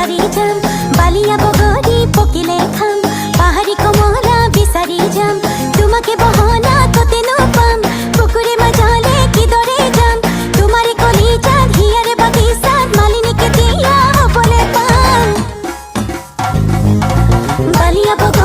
বিসারি যাম বালিয়া বগরি পকিলে খাম, পাহাড়ি কমলা বিসারি যাম তোমাকে বহনা কতে নো পুকুরে মজালে কি দরে যাম, তোমারে কলি চাঁদ হিয়ারে বাকি মালিনীকে দিয়া হবলে পাম। বালিয়া বগরি